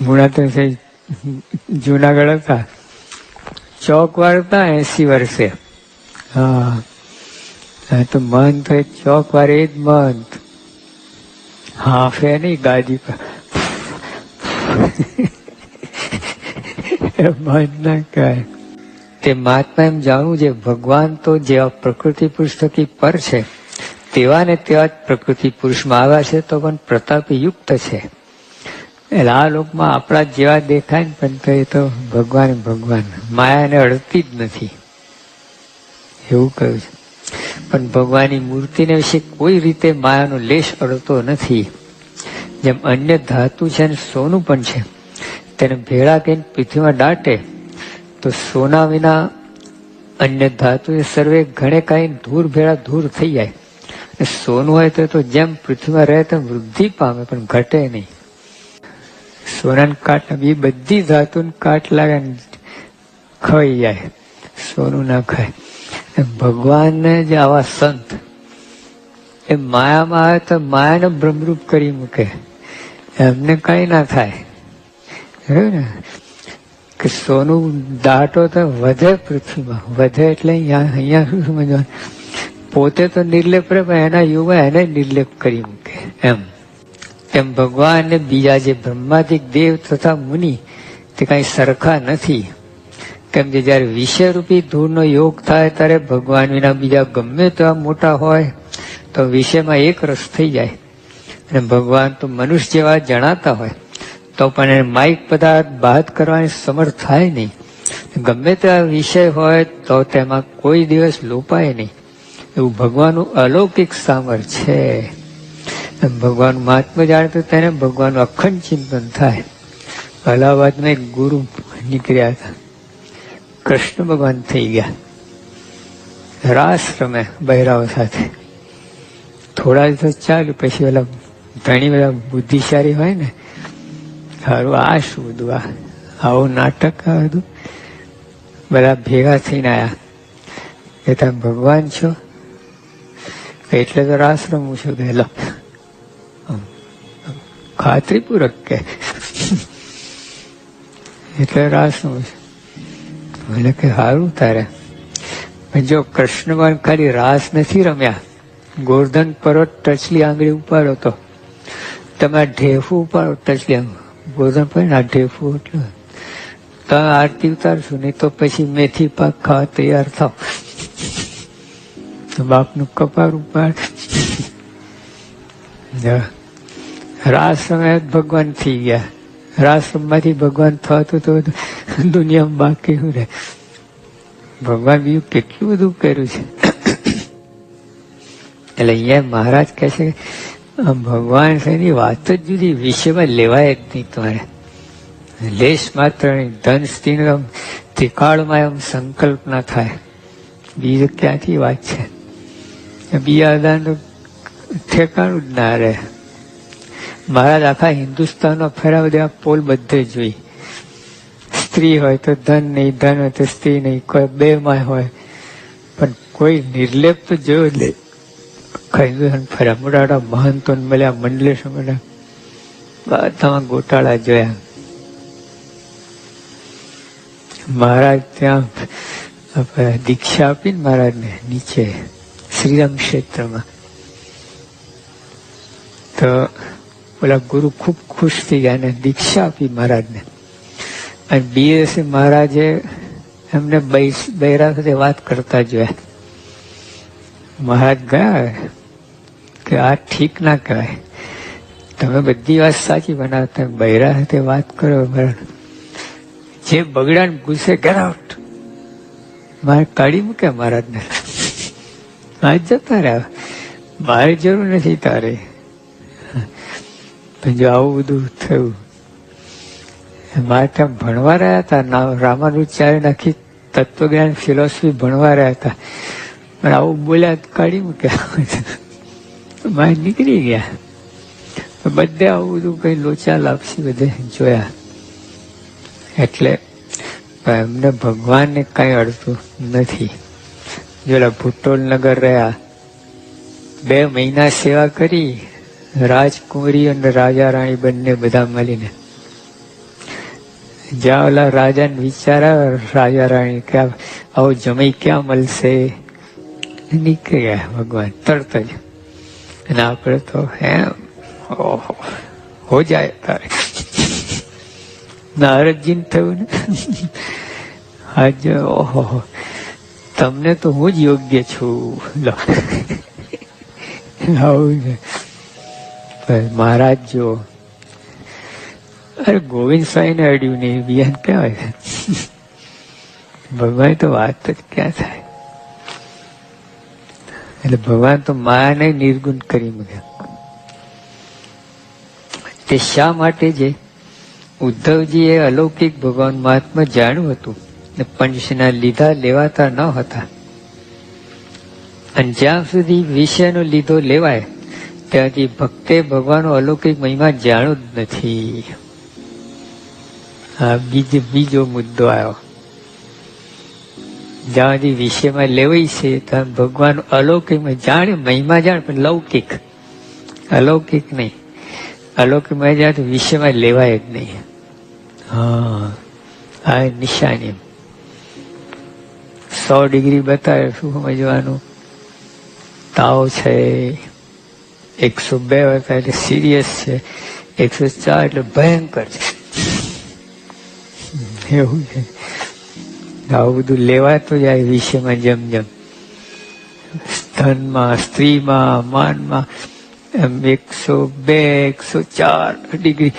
તો છે જુનાગઢ હતા. ચોક વાર હતા એસી વર્ષે. હા. તો મન હોય એ ચોક વાર એ જ મંથ. હાફે નહીં, ગાદી પર. મન ના કહે તે મહાત્મા એમ જાણવું છે, ભગવાન તો જેવા પ્રકૃતિ થકી પર છે, તેવા ને તેવા જ પ્રકૃતિ પુરુષમાં આવ્યા છે, તો પણ પ્રતાપી યુક્ત છે. એટલે આ લોકમાં આપણા જેવા દેખાય ને પણ તો તો ભગવાન ભગવાન. માયાને અડતી જ નથી. એવું કહ્યું છે. પણ ભગવાનની મૂર્તિને વિશે કોઈ રીતે માયાનો લેશ અડતો નથી. જેમ અન્ય ધાતુ છે અને સોનું પણ છે. તેને ભેળા કહીને પૃથ્વીમાં દાટે તો સોના વિના અન્ય ધાતુ સર્વે ઘણે કાંઈ ધૂર ભેળા ધૂર થઈ જાય. સોનું હોય તો જેમ પૃથ્વીમાં રહે તેમ વૃદ્ધિ પામે, પણ ઘટે નહીં. સોનાને કાટ એ બધી ધાતુને કાટ લાગે ખાઈ જાય. સોનું ના ખાય. ભગવાનને જે આવા સંત, એ માયામાં આવે તો માયાને ભ્રમરૂપ કરી મૂકે. એમને કઈ ના થાય. ને? કે સોનું દાટો તો વધે પૃથ્વીમાં. વધે એટલે અહીંયા અહીંયા શું સમજવાનું? પોતે તો નિર્લેપ રહે, પણ એના યુગમાં એને નિર્લેપ કરી મૂકે. એમ. એમ ભગવાન બીજા જે બ્રહ્માદિક દેવ તથા મુનિ, તે કઈ સરખા નથી. કેમ કે જયારે વિષયરૂપી ધૂળનો યોગ થાય, ત્યારે ભગવાન વિના બીજા ગમે તેવા મોટા હોય, તો વિષયમાં એક રસ થઈ જાય. અને ભગવાન તો મનુષ્ય જેવા જણાતા હોય, તો પણ એને માઇક પદાર્થ બાદ કરવાની સમર્થ થાય નહીં. ગમે તેવા વિષય હોય, તો તેમાં કોઈ દિવસ લોપાય નહીં. એવું ભગવાનનું અલૌકિક સામર છે. ભગવાન મહાત્મા જાણે તો તેને ભગવાનનું અખંડ ચિંતન થાય. અલ્હાબાદમાં એક ગુરુ નીકળ્યા હતા. કૃષ્ણ ભગવાન થઈ ગયા. રાસ રમે બહેરાઓ સાથે. થોડા દિવસ ચાલ્યું, પછી ઓલા ઘણી બધા બુદ્ધિશાળી હોય ને સારું આ શું બધું, આ, આવું નાટક, આ બધું. બધા ભેગા થઈને આયા. કે તમે ભગવાન છો? એટલે તો રાસ રમું છું. કે ખાતરીપૂર્વક કે એટલે રાસ રમું છું એટલે કે સારું તારે. જો કૃષ્ણ ભગવાન ખાલી રાસ નથી રમ્યા, ગોર્ધન પર્વત ટચલી આંગળી ઉપાડો તો. તમે ઢેફું ઉપાડો ટચલી આંગળી. ગોર્ધન પર્વત આ ઢેફું એટલે તમે આરતી ઉતારશો, નહીં તો પછી મેથી પાક ખાવા તૈયાર થાવ. બાપનું કપાર ઉપાડ. રાસ સમય ભગવાન થઈ ગયા. રાસ રમવાથી ભગવાન થતું તો દુનિયામાં બાકી શું રહે? ભગવાન બીજું કેટલું બધું કર્યું છે. એટલે અહીંયા મહારાજ કહે છે ભગવાન એની વાત જ જુદી વિષયમાં લેવાય જ નહીં તમારે. લેશ માત્ર ધન, સ્ત્રીનો ત્રિકાળમાં એમ સંકલ્પ ના થાય. બીજું ક્યાંથી વાત છે? બીજા દાન ઠેકાણું જ ના રહે. મહારાજ આખા હિન્દુસ્તાનમાં ફેરવી દેવા પોલ બધે જોઈ. સ્ત્રી હોય તો ધન નહીં, ધન હોય તો સ્ત્રી નહીં, કોઈ બે માં હોય. પણ કોઈ નિર્લેપ તો જોયો જ નહીં. હિન્દુસ્તાન ફર્યા મોટા મહંતો મળ્યા મંડલેશો મળ્યા. બધામાં ગોટાળા જોયા. મહારાજ ત્યાં દીક્ષા આપી ને મહારાજને નીચે શ્રીરામ ક્ષેત્રમાં. તો ઓલા ગુરુ ખૂબ ખુશ થઈ ગયા અને દીક્ષા આપી મહારાજને. અને બીએસએ મહારાજે એમને બૈરા સાથે વાત કરતા જોયા. મહારાજ ગયા કે આ ઠીક ના કહેવાય. તમે બધી વાત સાચી બનાવતા બૈરા સાથે વાત કરો. બરાબર જે બગડાને ગુસ્સે ગેટ મારે કાઢી મૂકે મહારાજને. આજ જતા રહ્યા. મારે જરૂર નથી તારે. પણ જો આવું બધું થયું. મારે ત્યાં ભણવા રહ્યા હતા. રામાનુચાર્ય નાખી તત્વજ્ઞાન ફિલોસફી ભણવા રહ્યા હતા. પણ આવું બોલ્યા કાઢી મૂક્યા. મારે નીકળી ગયા. બધે આવું બધું કઈ લોચા લાપસી બધે જોયા. એટલે એમને ભગવાનને કઈ અડતું નથી. જોલા ભૂટોલ નગર રહ્યા. બે મહિના સેવા કરી. રાજકુમારી અને રાજા રાણી બંને બધા મળીને. જ્યાં ઓલા રાજાને વિચાર રાજા રાણી કે આવો જમાઈ ક્યાં મળશે? નીકળી ગયા ભગવાન, તરત જ. અને આપણે તો એમ, ઓહો, હો જાય તારે. નારદજીને થયું ને? આજ, ઓહો તમને તો હું જ યોગ્ય છું. આવું છે. મહારાજ, જો. અરે, ગોવિંદ સ્વામીને અડ્યું નહીં બીજાને ક્યાં હોય? ભગવાન તો વાત જ ક્યાં થાય? એટલે ભગવાન તો માયાને નિર્ગુણ કરી મૂક્યા. તે શા માટે છે ઉદ્ધવજીએ અલૌકિક ભગવાન મહાત્મા જાણ્યું હતું ને પંચના લીધા લેવાતા ન હતા. અને જ્યાં સુધી વિષયનો લીધો લેવાય ત્યાંથી ભક્તે ભગવાનનો અલૌકિક મહિમા જાણ્યો જ નથી. આ બીજ, બીજો મુદ્દો આવ્યો. જ્યાં સુધી વિષયમાં લેવાય છે, ત્યાં ભગવાન અલૌકિક જાણે, મહિમા જાણ, પણ લૌકિક. અલૌકિક નહીં. અલૌકિકમાં જાણ વિષયમાં લેવાય જ નહીં. હા, આ નિશાની સો ડિગ્રી બતાવે, શું સમજવાનું? તાવ છે. એકસો બે હતા એટલે સિરિયસ છે. એકસો ચાર એટલે ભયંકર છે. એવું છે. આવું બધું લેવાતું જાય વિષયમાં જેમ જેમ. ધનમાં સ્ત્રીમાં, માનમાં, એમ એકસો બે એકસો ચાર ડિગ્રી.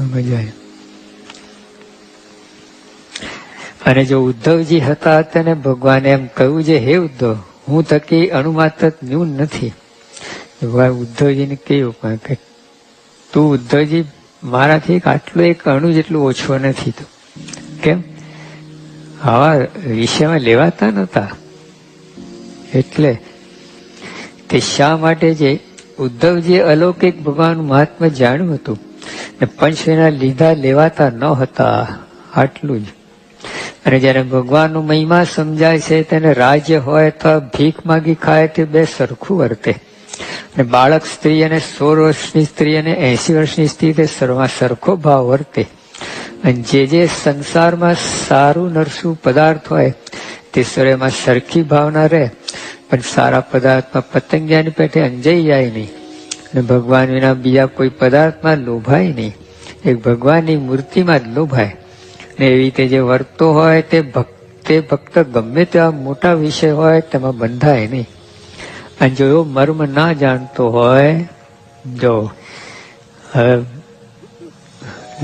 મજા અને જો ઉદ્ધવજી હતા તેને ભગવાને એમ કહ્યું છે હે ઉદ્ધવ, હું થકી અણુમાત્ર ન્યૂન નથી. ભગવાન ઉદ્ધવજીને કહ્યું કે તું ઉદ્ધવજી, મારાથી એક આટલું એક અણુ જેટલું ઓછો નથી તું. કેમ? આવા વિષયમાં લેવાતા નહોતા. એટલે તે શા માટે છે ઉદ્ધવજી અલૌકિક ભગવાનનું મહાત્મા જાણ્યું હતું ને પંચના લીધા લેવાતા ન હતા, આટલું જ. અને જ્યારે ભગવાનનો મહિમા સમજાય છે, તેને રાજ્ય હોય તો ભીખ માગી ખાય તે બે સરખું વર્તે. બાળક સ્ત્રી અને સોળ વર્ષની સ્ત્રી અને એસી વર્ષની સ્ત્રી તે સર્વમાં સરખો ભાવ વર્તે. અને જે જે સંસારમાં સારું નરસું પદાર્થ હોય, તે સર્વમાં સરખી ભાવના રહે. પણ સારા પદાર્થમાં પતંગિયાની પેટે અંજાઈ જાય નહીં. અને ભગવાન વિના બીજા કોઈ પદાર્થમાં લોભાય નહીં. એક ભગવાનની મૂર્તિમાં જ લોભાય. ને એવી રીતે જે વર્તો હોય તે ભક્ત ભક્ત ગમે તેવા મોટા વિષય હોય, તેમાં બંધાય નહીં. અને જો એવો મર્મ ના જાણતો હોય, જો, હવે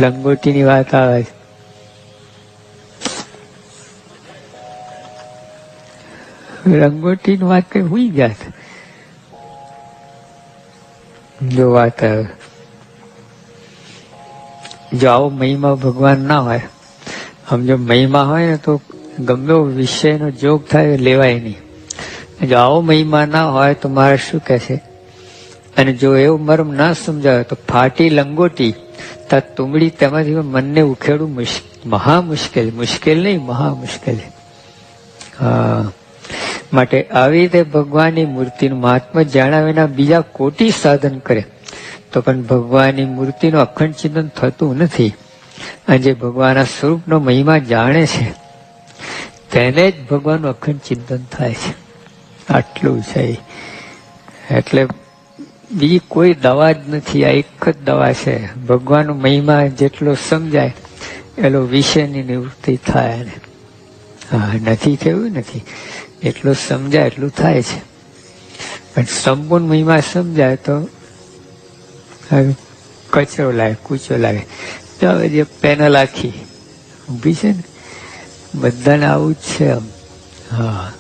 લંગોટીની વાત આવે છે. રંગોટીની વાત કઈ હુઈ જાત. જો વાત જો આવો મહિમા ભગવાન ના હોય, આમ જો મહિમા હોય ને તો ગમે વિષયનો જોગ થાય લેવાય નહીં. જો આવો મહિમા ના હોય તો મારે શું કહે છે? અને જો એવું મર્મ ના સમજાવે તો ફાટી લંગોટી, તા તુમડી તેમાંથી મનને ઉખેડવું મહા મુશ્કેલ મુશ્કેલ નહીં, મહા મુશ્કેલ. માટે આવી રીતે ભગવાનની મૂર્તિનું મહાત્મા જાણ્યા વિના બીજા કોટી સાધન કરે. તો પણ ભગવાનની મૂર્તિનું અખંડ ચિંતન થતું નથી. અને જે ભગવાનના સ્વરૂપનો મહિમા જાણે છે, તેને જ ભગવાનનું અખંડ ચિંતન થાય છે. આટલું છે. એટલે બીજી કોઈ દવા જ નથી, આ એક જ દવા છે. ભગવાનનો મહિમા જેટલો સમજાય એટલો વિષયની નિવૃત્તિ થાય. ને હા, નથી થયું નથી. એટલું સમજાય, એટલું થાય છે. પણ સંપૂર્ણ મહિમા સમજાય તો કચરો લાગે કૂચો લાગે તો હવે જે પેનલ આખી, ઊભી છે ને, બધાને આવું જ છે આમ. હા.